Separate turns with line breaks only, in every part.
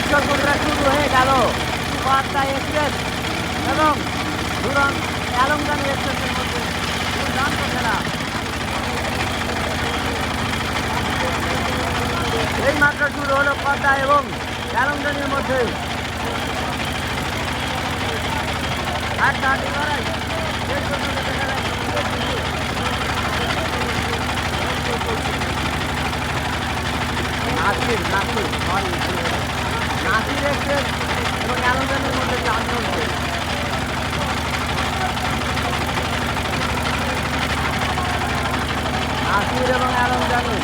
দর্শক বন্ধুরা শুরু হয়ে গেল। পাঁচটা এক্সপ্রেস এবং দুরন আলমগানি এক্সপ্রেসের মধ্যে দুর্দান্ত খেলা। এই মাত্র শুরু হলো পদ্মা এবং আলমগানির মধ্যে। নাসির সরি নাসির। এক্সপ্রেস এবং আলমগানির মধ্যে চার চলছে নাসির এবং আলমগানি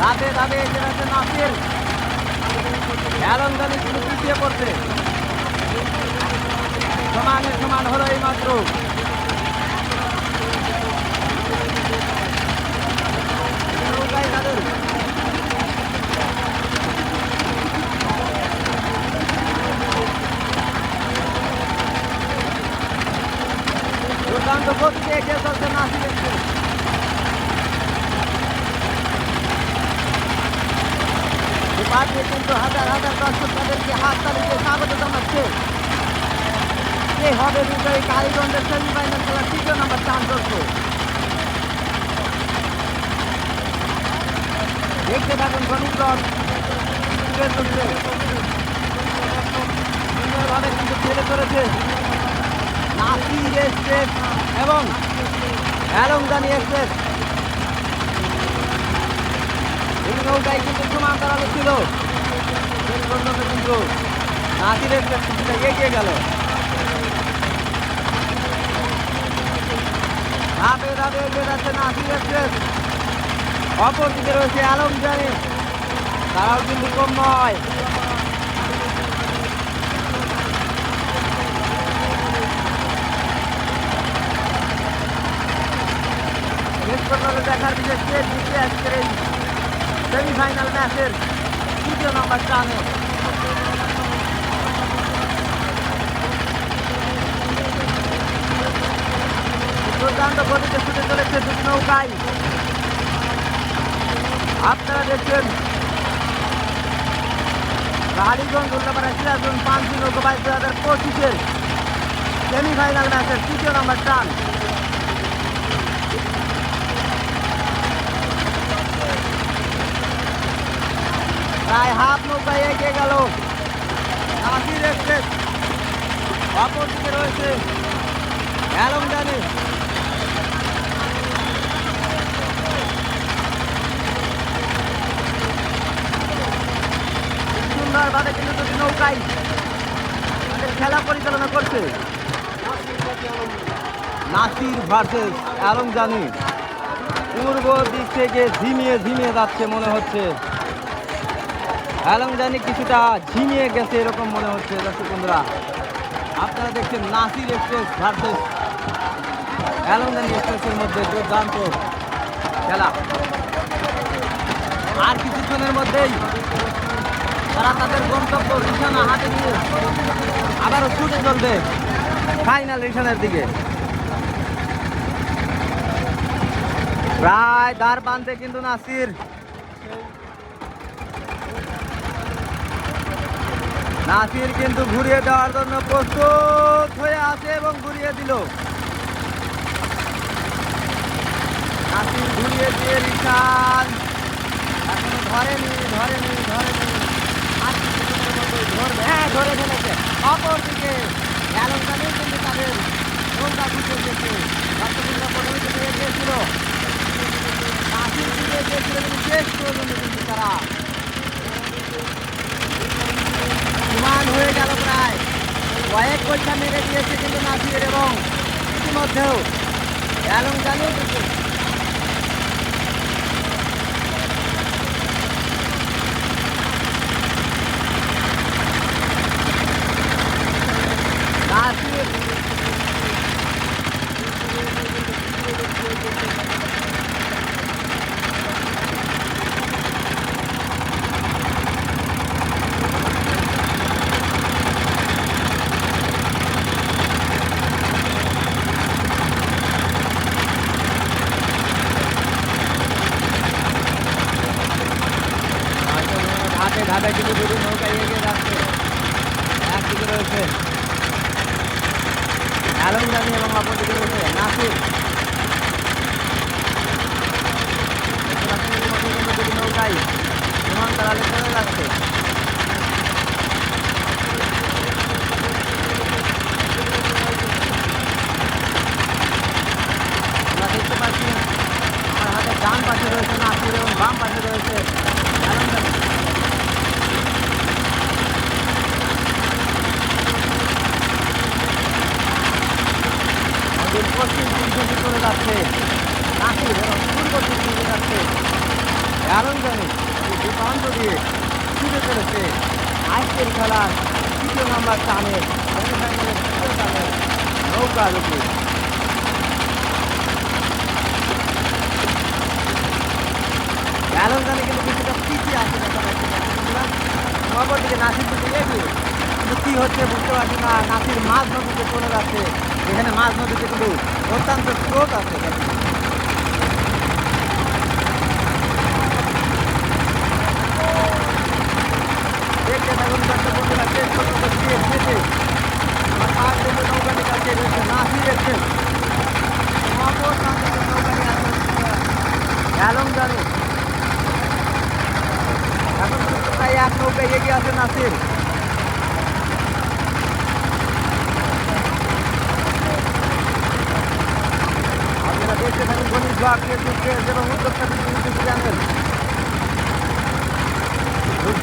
রাতে রাতে এসে রাতে নাসির। আলমগানি কিন্তু পিছিয়ে পড়ছে। সমানে সমান হলো এই মাত্র নৌকায় তাদের দুর্দান্ত গতিতে এগিয়ে চলছে নাসির এক্সপ্রেস পাশে কিন্তু হাজার হাজার দর্শক তাদেরকে হাত তালিকে স্বাগত জানাচ্ছে কে হবে বিজয়ী কালীগঞ্জের সেমিফাইনাল খেলা তৃতীয় নম্বর চান চলছে দেখতে থাকুন সমীকরণ সুন্দরভাবে কিন্তু খেলে চলেছে নাসির এক্সপ্রেস এবং অ্যালংদানি এক্সপ্রেস। এই নৌকায় কিন্তু সমান দাঁড়াল ছিল। কিন্তু নাসির এক্সপ্রেস কিছুটা এগিয়ে গেল। ধাপে ধাপে এগিয়ে যাচ্ছে নাসির এক্সপ্রেস। অপরদিকে রয়েছে জানি তারাও কিন্তু কম নয় শেষ পর্যন্ত দেখার বিষয় কে জিতে আজকের এই সেমিফাইনাল ম্যাচের তৃতীয় নম্বর টানে দুর্দান্ত গতিতে ছুটে চলেছে দুটি নৌকায়। আপনারা দেখছেন কালীগঞ্জ উল্লাপাড়া সিরাজগঞ্জ পাঁচটি নৌকা বাইশ দু হাজার পঁচিশের সেমিফাইনাল ম্যাচের তৃতীয় নম্বর টান প্রায় হাফ নৌকায় এগিয়ে গেল। নাসির এক্সপ্রেস অপরদিকে রয়েছে। অ্যালমডানি সুন্দরভাবে কিন্তু দুটি নৌকায় খেলা পরিচালনা করছে। নাসির ভার্সেস অ্যালমজানি পূর্ব দিক থেকে ঝিমিয়ে ঝিমিয়ে যাচ্ছে মনে হচ্ছে। অ্যালমজানি কিছুটা ঝিমিয়ে গেছে, এরকম মনে হচ্ছে দর্শক বন্ধুরা। আপনারা দেখছেন নাসির এক্সপ্রেস ভার্সেস অ্যালমজানি এক্সপ্রেসের মধ্যে দুর্দান্ত খেলা। আর কিছুক্ষণের মধ্যেই তারা তাদের গন্তব্য রিসানা হাতে নিয়ে আবারও ছুটে চলবে ফাইনাল রিসানের দিকে। প্রায় দ্বার বাঁধতে কিন্তু নাসির নাসির কিন্তু ঘুরিয়ে দেওয়ার জন্য প্রস্তুত হয়ে আছে এবং ঘুরিয়ে দিল। নাসির ঘুরিয়ে দিয়ে রিসান এখনও ধরেনি ধরেনি ধরেনি। হ্যাঁ ধরে ঘুরতে গেছে। কিন্তু তারা সমান হয়ে গেল প্রায় কয়েক পয়সা মেরে দিয়েছে কিন্তু নাসিরের এবং ইতিমধ্যেও অ্যালঙ্কানেও কিন্তু নাসির অপরদিকে রয়েছে নাসির দেখতে পাচ্ছেন এর মধ্যে কিন্তু দুটি নৌকাই সমান তারালে চলে আমরা দেখতে পাচ্ছি আমার হাতে ডান পাশে রয়েছে নাসির এবং বাম পাশে রয়েছে পশ্চিম দিক চলে যাচ্ছে নাসির এবং পূর্ব দিক যাচ্ছে আলমদানি এই দুই প্রান্ত দিয়ে ছুটে চলেছে। আজকের খেলার তৃতীয় নাম্বার টানের নৌকা রূপে অ্যালনজানে কিন্তু কিছুটা পিছিয়ে আছে নগর দিকে নাসির দিকে এগিয়ে কিন্তু কী হচ্ছে বুঝতে পারছি না নাসির মাছ নদীতে চলে যাচ্ছে। এখানে মাছ নদীতে কিন্তু অত্যন্ত স্রোত আছে দেখতে থাকুন দর্শক বন্ধুরা শেষ পর্যন্ত দিয়ে শেষে আমার পাঁচ বন্ধু নৌকাটি কাছে রয়েছে নাসির এসছে অপর প্রান্তে যে নৌকাটি আছে অ্যালনজানে এখন পর্যন্ত প্রায় এক নৌকায় এগিয়ে আছে নাসির আপনারা দেখতে থাকুন গণিত ব্লক এবং উদ্যোক্তা চ্যানেল।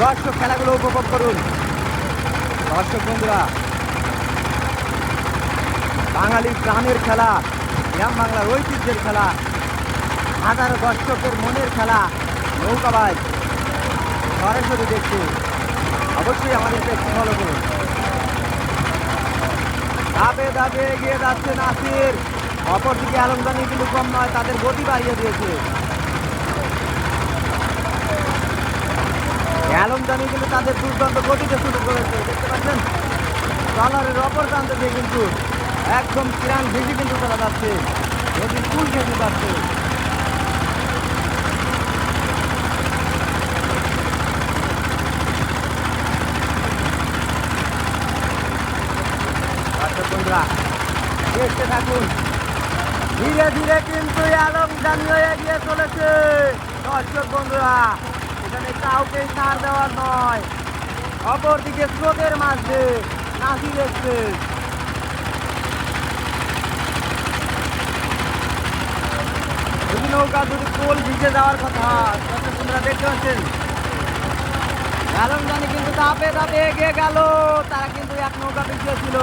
দর্শক খেলাগুলো উপভোগ করুন। দর্শক বন্ধুরা বাঙালির গ্রামের খেলা, গ্রাম বাংলার ঐতিহ্যের খেলা, হাজারো দর্শকের মনের খেলা নৌকাবাজ সরাসরি দেখতে অবশ্যই আমাদের একটু ফলো করুন। ধাপে ধাপে এগিয়ে যাচ্ছে নাসির। অপরদিকে আলমদানি কিন্তু কম নয়, তাদের গতি বাড়িয়ে দিয়েছে। আলমদানি কিন্তু তাদের দুর্দান্ত গতিতে শুরু করেছে দেখতে পাচ্ছেন? ট্রলারের অপর প্রান্ত দিয়ে কিন্তু একদম কিরান ভেসে কিন্তু চলা যাচ্ছে। নদীর কুল খেতে দেখতে থাকুন। ধীরে ধীরে কিন্তু আলম জানিয়ে এগিয়ে চলেছে। দর্শক বন্ধুরা এখানে কাউকে ছাড় দেওয়ার নয়। অপরদিকে স্রোতের মাঝে নাসির এক্সপ্রেস। নৌকা যদি কোল ভিজে যাওয়ার কথা বন্ধুরা দেখতে পাচ্ছেন। আলমদানি কিন্তু ধাপে ধাপে এগিয়ে গেল। তারা কিন্তু এক নৌকা পিছিয়ে ছিল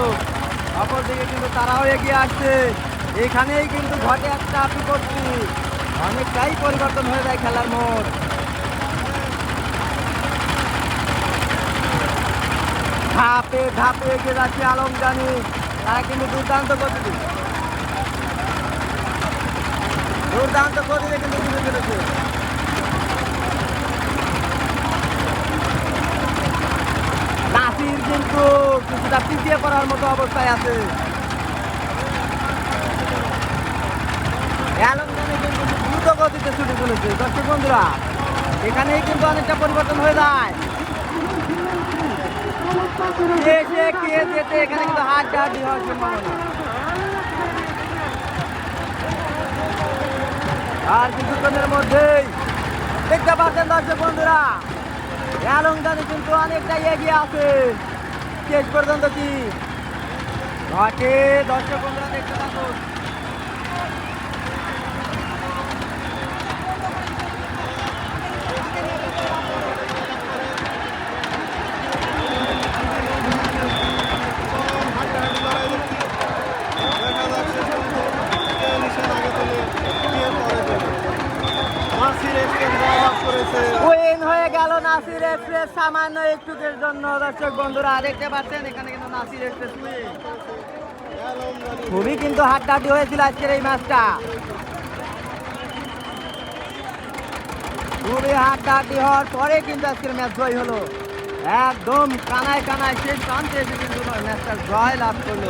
অপরদিকে কিন্তু তারাও এগিয়ে আসছে। এখানেই কিন্তু ঘটে একটা বিপত্তি। অনেকটাই পরিবর্তন হয়ে যায় খেলার মোড়। ধাপে ধাপে এগিয়ে যাচ্ছে আলমদানি তারা কিন্তু দুর্দান্ত গতিতে। দুর্দান্ত গতিতে কিন্তু ঘুরে ফেলেছে নাসির কিন্তু কিছুটা পিছিয়ে পড়ার মতো অবস্থায় আছে। কিন্তু দ্রুত গতিতে ছুটে চলেছে। দর্শক বন্ধুরা, এখানেই কিন্তু অনেকটা পরিবর্তন হয়ে যায়। আর কিছুক্ষণের মধ্যেই দেখতে পাচ্ছেন দর্শক বন্ধুরা অ্যালংদানি কিন্তু অনেকটাই এগিয়ে আছে। শেষ পর্যন্ত কি? ঘটে দর্শক বন্ধুরা দেখতে থাকুন উইন হয়ে গেল নাসির এক্সপ্রেস সামান্য একটুকের জন্য দর্শক বন্ধুরা দেখতে পাচ্ছেন, এখানে কিন্তু নাসির এক্সপ্রেস খুবই কিন্তু হাড্ডাহাড্ডি হয়েছিল আজকের এই ম্যাচটা। খুবই হাড্ডাহাড্ডি হওয়ার পরে কিন্তু আজকের ম্যাচ জয় হলো। একদম কানায় কানায় শেষ প্রান্তে এসে কিন্তু ম্যাচটা জয় লাভ করল।